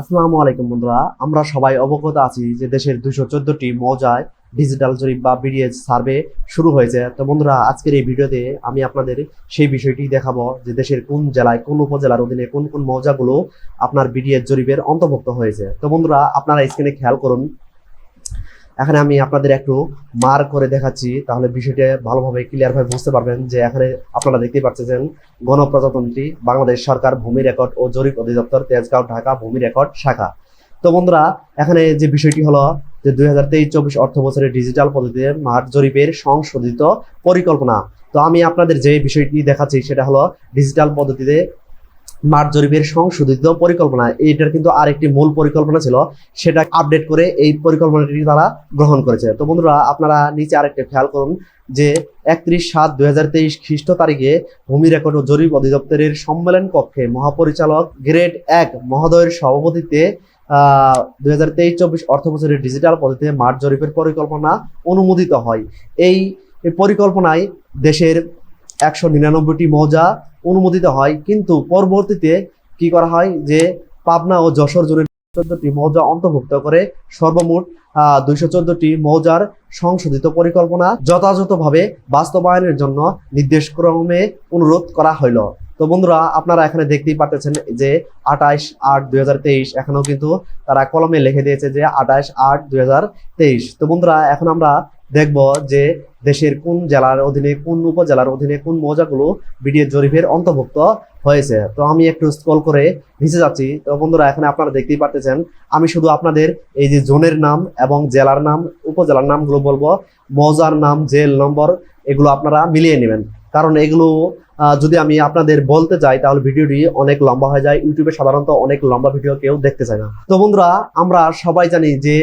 আসসালামু আলাইকুম বন্ধুরা, আমরা সবাই অবগত আছি যে দেশের দুশো চোদ্দটি মৌজায় ডিজিটাল জরিপ বা বিডিএস সার্ভে শুরু হয়েছে। তো বন্ধুরা, আজকের এই ভিডিওতে আমি আপনাদের সেই বিষয়টি দেখাবো যে দেশের কোন জেলায়, কোন উপজেলার অধীনে কোন কোন মৌজাগুলো আপনার বিডিএস জরিপের অন্তর্ভুক্ত হয়েছে। তো বন্ধুরা, আপনারা স্ক্রিনে খেয়াল করুন এখানে আমি আপনাদের একটু মার করে দেখাচ্ছি, তাহলে বিষয়টা ভালোভাবে ক্লিয়ার ভাবে বুঝতে পারবেন যে এখানে আপনারা দেখতে পাচ্ছেন গণপ্রজাতন্ত্রী বাংলাদেশ সরকার ভূমি রেকর্ড ও জরিপ অধিদপ্তর তেজগাঁও, ঢাকা ভূমি রেকর্ড শাখা। তো বন্ধুরা, এখানে যে বিষয়টি হলো যে দুই হাজার তেইশ চব্বিশ অর্থ বছরের ডিজিটাল পদ্ধতিতে মাঠ জরিপের সংশোধিত পরিকল্পনা। তো আমি আপনাদের যে বিষয়টি দেখাচ্ছি সেটা হলো ডিজিটাল পদ্ধতিতে মাঠ জরিপের সংশোধিত পরিকল্পনা। এইটার কিন্তু আরেকটি মূল পরিকল্পনা ছিল, সেটা আপডেট করে এই পরিকল্পনাটি তারা গ্রহণ করেছে। তো বন্ধুরা, আপনারা নিচে আরেকটা খেয়াল করুন যে একত্রিশ সাত দুই হাজার তেইশ খ্রিস্ট তারিখে ভূমি রেকর্ড ও জরিপ অধিদপ্তরের সম্মেলন কক্ষে মহাপরিচালক গ্রেড এক মহোদয়ের সভাপতিত্বে দুই হাজার তেইশ চব্বিশ অর্থ বছরের ডিজিটাল পদ্ধতিতে মাঠ জরিপের পরিকল্পনা অনুমোদিত হয়। এই পরিকল্পনায় দেশের একশো নিরানব্বইটি মৌজা অনুমোদিত হয়। কিন্তু পরবর্তীতে কি করা হয় যে পাবনা ও যশোর জুড়ে চোদ্দটি মৌজা অন্তর্ভুক্ত করে সর্বমোট দুইশো চোদ্দটি মৌজার সংশোধিত পরিকল্পনা যথাযথভাবে বাস্তবায়নের জন্য নির্দেশক্রমে অনুরোধ করা হইল। তো বন্ধুরা, আপনারা এখানে দেখতেই পাচ্ছেন যে আঠাইশ আট দুই এখনও কিন্তু তারা কলমে লিখে দিয়েছে যে আঠাইশ আট দুই তো বন্ধুরা, এখন আমরা দেখব যে দেশের কোন জেলার অধীনে, কোন উপজেলার অধীনে কোন মৌজাগুলো বিডিএ জরিপের অন্তর্ভুক্ত হয়েছে। তো আমি একটু স্ক্রল করে নিচে যাচ্ছি। তো বন্ধুরা, এখানে আপনারা দেখতেই পারতেছেন, আমি শুধু আপনাদের এই যে জোনের নাম এবং জেলার নাম, উপজেলার নামগুলো বলব। মৌজার নাম, জেল নম্বর, এগুলো আপনারা মিলিয়ে নেবেন। কারণ এগুলো যদি আমি আপনাদের বলতে যাই, তাহলে ভিডিওটি অনেক লম্বা হয়ে যায়। ইউটিউবে সাধারণত অনেক লম্বা ভিডিও কেউ দেখতে চায় না। তো বন্ধুরা, আমরা সবাই জানি যে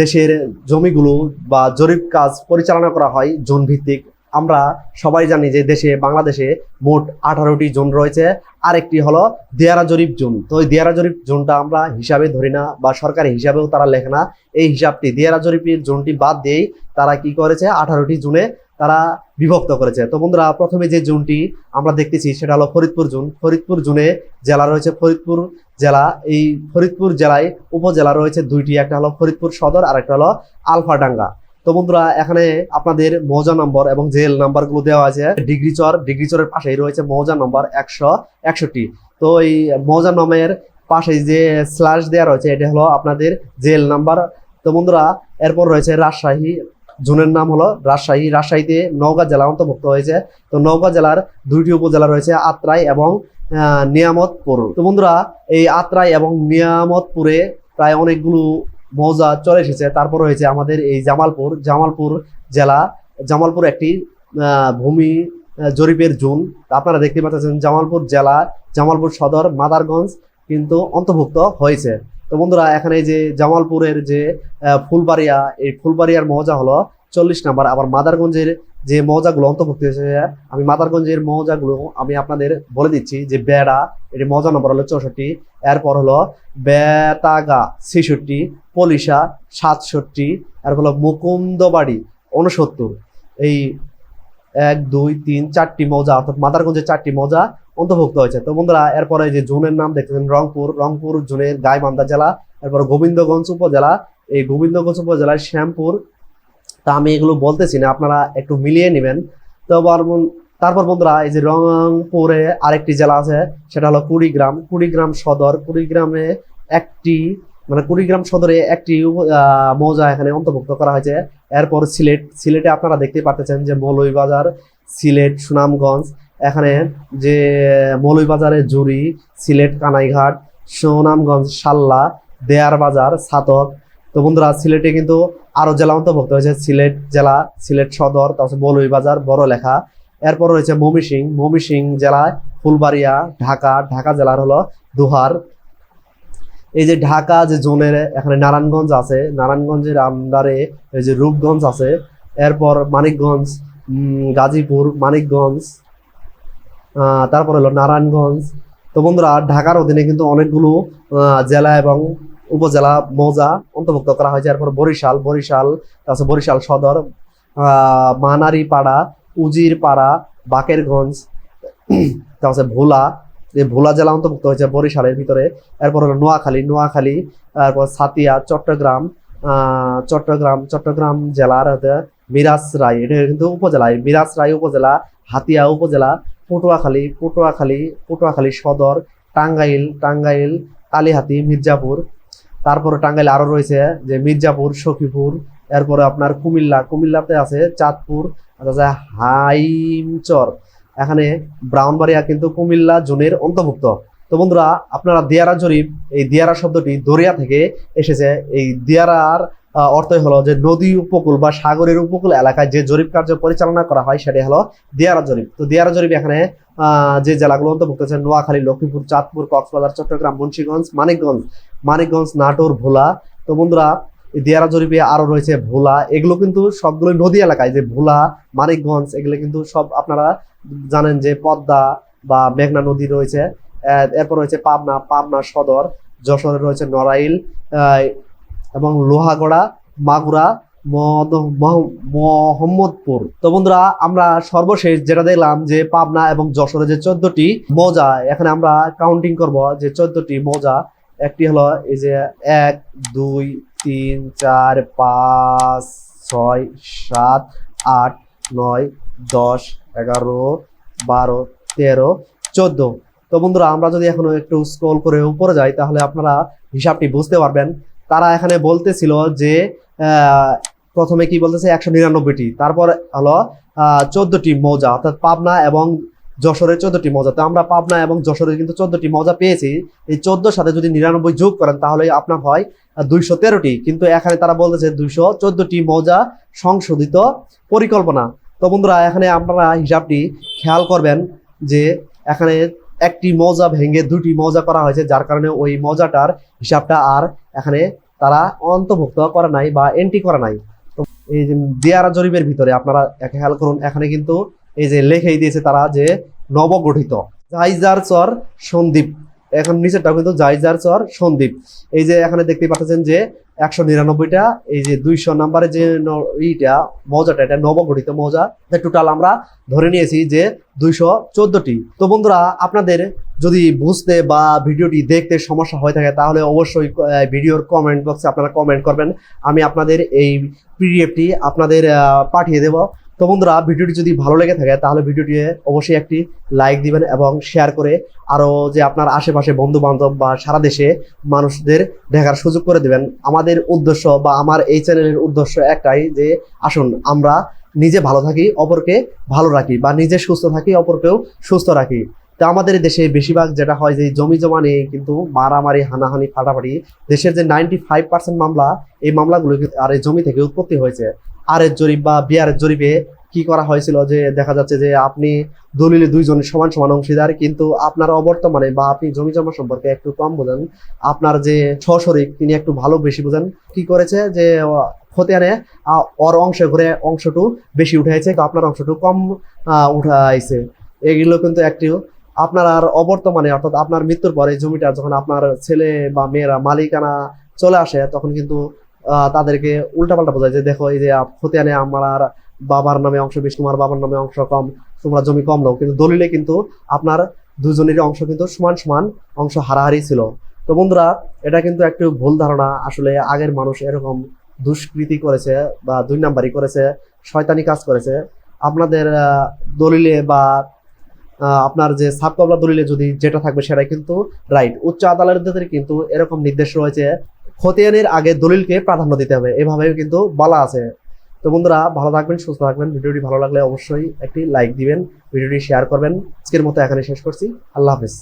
দেশের জমিগুলো বা জরিপ কাজ পরিচালনা করা হয় জোন ভিত্তিক আমরা সবাই জানি যে দেশে, বাংলাদেশে মোট আঠারোটি জোন রয়েছে। আরেকটি হলো দেয়ারা জরিপ জোন। তো ওই দেয়ারা জরিপ জোনটা আমরা হিসাবে ধরি না বা সরকারি হিসাবেও তারা লেখে না। এই হিসাবটি দেয়ারা জরিপের জোনটি বাদ দিয়েই তারা কি করেছে? আঠারোটি জোনে তারা বিভক্ত করেছে। তো বন্ধুরা, প্রথমে যে জোনটি আমরা দেখতেছি সেটা হলো ফরিদপুর জোন। ফরিদপুর জোনে জেলা রয়েছে ফরিদপুর জেলা। এই ফরিদপুর জেলায় উপজেলা রয়েছে দুইটি, একটা হলো ফরিদপুর সদর আর একটা হলো আলফাডাঙ্গা। তো বন্ধুরা, এখানে আপনাদের মৌজা নম্বর এবং জেল নাম্বারগুলো দেওয়া আছে। ডিগ্রি চর, ডিগ্রি চরের পাশেই রয়েছে মৌজা নম্বর একশো একষট্টি। তো এই মৌজা নামের পাশে যে স্ল্যাশ দেওয়া রয়েছে, এটা হলো আপনাদের জেল নাম্বার। তো বন্ধুরা, এরপর রয়েছে রাজশাহী জোনের নাম হলো রাজশাহী। রাজশাহীতে নওগাঁ জেলা অন্তর্ভুক্ত হয়েছে। তো নওগাঁ জেলার দুইটি উপজেলা রয়েছে, আত্রাই এবং নিয়ামতপুর। তো বন্ধুরা, এই আত্রাই এবং নিয়ামতপুরে প্রায় অনেকগুলো মৌজা চলে এসেছে। তারপর রয়েছে আমাদের এই জামালপুর। জামালপুর জেলা, জামালপুর একটি ভূমি জরিপের জোন। আপনারা দেখতে পাচ্ছেন জামালপুর জেলা, জামালপুর সদর, মাদারগঞ্জ কিন্তু অন্তর্ভুক্ত হয়েছে। তো বন্ধুরা, এখানে যে জামালপুরের যে ফুলবাড়িয়া, এই ফুলবাড়িয়ার মৌজা হলো চল্লিশ নাম্বার। আবার মাদারগঞ্জের যে মৌজাগুলো অন্তর্ভুক্ত হয়েছে, আমি মাদারগঞ্জের মৌজাগুলো আমি আপনাদের বলে দিচ্ছি যে বেড়া এটি মৌজা নম্বর হলো চৌষট্টি, এরপর হলো বেতাগা ছেষট্টি, পলিশা সাতষট্টি, এরপর হলো মুকুন্দবাড়ি উনসত্তর এই এক, দুই, তিন, চারটি মৌজা, অর্থাৎ মাদারগঞ্জের চারটি মৌজা অন্তর্ভুক্ত হয়েছে। তো বন্ধুরা, এরপরে যে জোনের নাম দেখতেছেন রংপুর রংপুর জোনের গাইবান্ধা জেলা, এরপর গোবিন্দগঞ্জ উপজেলা। এই গোবিন্দগঞ্জ উপজেলার শ্যামপুর, তা আমি এগুলো বলতেছি না, আপনারা একটু মিলিয়ে নেবেন। তো তারপর বন্ধুরা, এই যে রংপুরে আরেকটি জেলা আছে, সেটা হলো কুড়িগ্রাম। কুড়িগ্রাম সদর, কুড়িগ্রামে একটি মানে কুড়িগ্রাম সদরে একটি মৌজা এখানে অন্তর্ভুক্ত করা হয়েছে। এরপর সিলেট, সিলেটে আপনারা দেখতে পাচ্ছেন যে মৌলভীবাজার, সিলেট, সুনামগঞ্জ এখানে যে মৌলভীবাজারে জুরি সিলেট, কানাইঘাট, সুনামগঞ্জ, সাল্লা, দেয়ার বাজার, ছাতক। তো বন্ধুরা, সিলেটে কিন্তু আরও জেলা অন্তর্ভুক্ত হয়েছে। সিলেট জেলা, সিলেট সদর, তারপর মৌলভীবাজার বড় লেখা এরপর রয়েছে মমিসিং। মমিসিং জেলায় ফুলবাড়িয়া, ঢাকা ঢাকা জেলার হলো দুহার। এই যে ঢাকা যে জোনের এখানে নারায়ণগঞ্জ আছে, নারায়ণগঞ্জের আন্ডারে এই যে রূপগঞ্জ আছে। এরপর মানিকগঞ্জ গাজীপুর, মানিকগঞ্জ তারপর হলো নারায়ণগঞ্জ। তো বন্ধুরা ঢাকার অধীনে কিন্তু অনেকগুলো জেলা এবং উপজেলা মৌজা অন্তর্ভুক্ত করা হয়েছে। এরপর বরিশাল বরিশাল তারপর বরিশাল সদর আহ, মানারীপাড়া উজিরপাড়া বাকেরগঞ্জ তারপর ভোলা যে ভোলা জেলা অন্তর্ভুক্ত হয়েছে বরিশালের ভিতরে। এরপর হলো নোয়াখালী নোয়াখালী তারপর সাতিয়া চট্টগ্রাম চট্টগ্রাম চট্টগ্রাম জেলার হচ্ছে মিরাজরাই এটা কিন্তু উপজেলায় মিরাজরাই উপজেলা হাতিয়া উপজেলা পটুয়াখালী পটুয়াখালী পটুয়াখালী সদর, টাঙ্গাইল টাঙ্গাইল, কালীহাতি, মির্জাপুর। তারপরে টাঙ্গাইল আরও রয়েছে যে মির্জাপুর, সখীপুর, এরপরে আপনার কুমিল্লা। কুমিল্লাতে আছে চাঁদপুর আছে হাইমচর। এখানে ব্রাউনবাড়িয়া কিন্তু কুমিল্লা জোনের অন্তর্ভুক্ত। তো বন্ধুরা, আপনারা দিয়ারা জরিপ, এই দিয়ারা শব্দটি দরিয়া থেকে এসেছে। এই দিয়ারার অর্থই হলো যে নদী উপকূল বা সাগরের উপকূল এলাকায় যে জরিপ কার্য পরিচালনা করা হয় সেটি হলো দিয়ারা জরিপ। তো দিয়ারা জরিপ এখানে যে জেলাগুলো অন্তর্ভুক্ত আছে নোয়াখালী, লক্ষ্মীপুর, চাঁদপুর, কক্সবাজার, চট্টগ্রাম, মুন্সীগঞ্জ, মানিকগঞ্জ মানিকগঞ্জ, নাটোর, ভোলা। তো বন্ধুরা দিয়ারা জরিপে আরও রয়েছে ভোলা। এগুলো কিন্তু সবগুলো নদী এলাকায়, যে ভোলা, মানিকগঞ্জ, এগুলো কিন্তু সব আপনারা জানেন যে পদ্মা বা মেঘনা নদী রয়েছে। এরপর রয়েছে পাবনা পাবনা সদর, যশোরে রয়েছে নড়াইল এবং লোহাগড়া, মাগুরা, মদ- মহ- মোহাম্মদপুর। তো বন্ধুরা, আমরা সর্বশেষ যেটা দেখলাম যে পাবনা এবং যশোরে যে চোদ্দটি মৌজা, এখানে আমরা কাউন্টিং করব যে চোদ্দটি মৌজা। একটি হলো এই যে এক, দুই, তিন, চার, পাঁচ, ছয়, সাত, আট, নয়, দশ, এগারো, বারো, তেরো, চোদ্দ। তো বন্ধুরা, আমরা যদি এখনও একটু স্ক্রল করে উপরে যাই, তাহলে আপনারা হিসাবটি বুঝতে পারবেন। তারা এখানে বলতেছিল যে প্রথমে কি বলতেছে? একশো নিরানব্বইটি। তারপর হলো চোদ্দটি মৌজা, অর্থাৎ পাবনা এবং যশোরের চোদ্দটি মৌজা। তো আমরা পাবনা এবং যশোরের কিন্তু চোদ্দটি মৌজা পেয়েছি। এই চোদ্দোর সাথে যদি নিরানব্বই যোগ করেন তাহলে আপনার হয় দুইশো তেরোটি। কিন্তু এখানে তারা বলতেছে দুইশো চোদ্দটি মৌজা সংশোধিত পরিকল্পনা। তো বন্ধুরা, এখানে আপনারা হিসাবটি খেয়াল করবেন যে, এখানে একটি মৌজা ভেঙে দুটি মৌজা করা হয়েছে, যার কারণে ওই মৌজাটার হিসাবটা আর এখানে তারা অন্তর্ভুক্ত করা নাই বা এন্ট্রি করা নাই। তো এই যে দিয়ারা জরিপের ভিতরে আপনারা খেয়াল করুন, এখানে কিন্তু এই যে লেখেই দিয়েছে তারা যে নবগঠিত। জাইজার চর সন্দীপ এখন নিচেরটা কিন্তু জাইজার চর সন্দীপ। এই যে এখানে দেখতে পাচ্ছেন যে একশো নিরানব্বইটা, এই যে দুইশো নাম্বারে যে ইটা মৌজাটা, এটা নবগঠিত মৌজা টোটাল আমরা ধরে নিয়েছি যে দুইশো চোদ্দটি। তো বন্ধুরা, আপনাদের যদি বুঝতে বা ভিডিওটি দেখতে সমস্যা হয়ে থাকে, তাহলে অবশ্যই ভিডিওর কমেন্ট বক্সে আপনারা কমেন্ট করবেন। আমি আপনাদের এই পিডিএফটি আপনাদের পাঠিয়ে দেব। তো বন্ধুরা, ভিডিওটি যদি ভালো লেগে থাকে, তাহলে ভিডিওটি অবশ্যই একটি লাইক দিবেন এবং শেয়ার করে আরও যে আপনার আশেপাশে বন্ধু বান্ধব বা সারা দেশে মানুষদের দেখার সুযোগ করে দিবেন। আমাদের উদ্দেশ্য বা আমার এই চ্যানেলের উদ্দেশ্য একটাই যে, আসুন আমরা নিজে ভালো থাকি, অপরকে ভালো রাখি বা নিজে সুস্থ থাকি, অপরকেও সুস্থ রাখি। তো আমাদের দেশে বেশিরভাগ যেটা হয় যে জমি জমা নিয়ে কিন্তু মারামারি, হানাহানি, ফাটাফাটি, দেশের যে নাইনটি ফাইভ পার্সেন্ট মামলা, এই মামলাগুলো আর এই জমি থেকে উৎপত্তি হয়েছে। আর এর জরিপ বা বিয়ারের জরিপে কি করা হয়েছিল যে দেখা যাচ্ছে যে আপনি দলিলে দুইজন সমান সমান অংশীদার, কিন্তু আপনার অবর্তমানে বা আপনি জমি জমা সম্পর্কে একটু কম বোঝেন। আপনার যে সশরিক তিনি একটু ভালো বেশি বোঝেন। কি করেছে যে, খতিয়ানে ওর অংশে ঘুরে অংশটু বেশি উঠাইছে আপনার অংশটু কম উঠাইছে। এগুলো কিন্তু একটি আপনার আর অবর্তমানে, অর্থাৎ আপনার মৃত্যুর পরে জমিটা যখন আপনার ছেলে বা মেয়েরা মালিকানা চলে আসে, তখন কিন্তু তাদেরকে উল্টাপাল্টা বোঝায় যে, দেখো, এই যে খতিয়ানে আমার বাবার নামে অংশ বেশি তোমার বাবার নামে অংশ কম, তোমরা জমি কম নাও। কিন্তু দলিলে কিন্তু আপনার দুজনের অংশ কিন্তু সমান সমান অংশ হারাহারি ছিল। তো বন্ধুরা, এটা কিন্তু একটু ভুল ধারণা। আসলে আগের মানুষ এরকম দুষ্কৃতি করেছে বা দুই নাম্বারই করেছে, শয়তানি কাজ করেছে। আপনাদের দলিলে বা আপনার যে সাবকবলা দলিলে যদি যেটা থাকবে সেটাই কিন্তু রাইট উচ্চ আদালতের কিন্তু এরকম নির্দেশ রয়েছে, খতিয়ানের আগে দলিলকে প্রাধান্য দিতে হবে। এভাবে কিন্তু বলা আছে। তো বন্ধুরা, ভালো থাকবেন, সুস্থ থাকবেন। ভিডিওটি ভালো লাগলে অবশ্যই একটি লাইক দিবেন, ভিডিওটি শেয়ার করবেন। আজকের মতো এখানে শেষ করছি। আল্লাহ হাফিজ।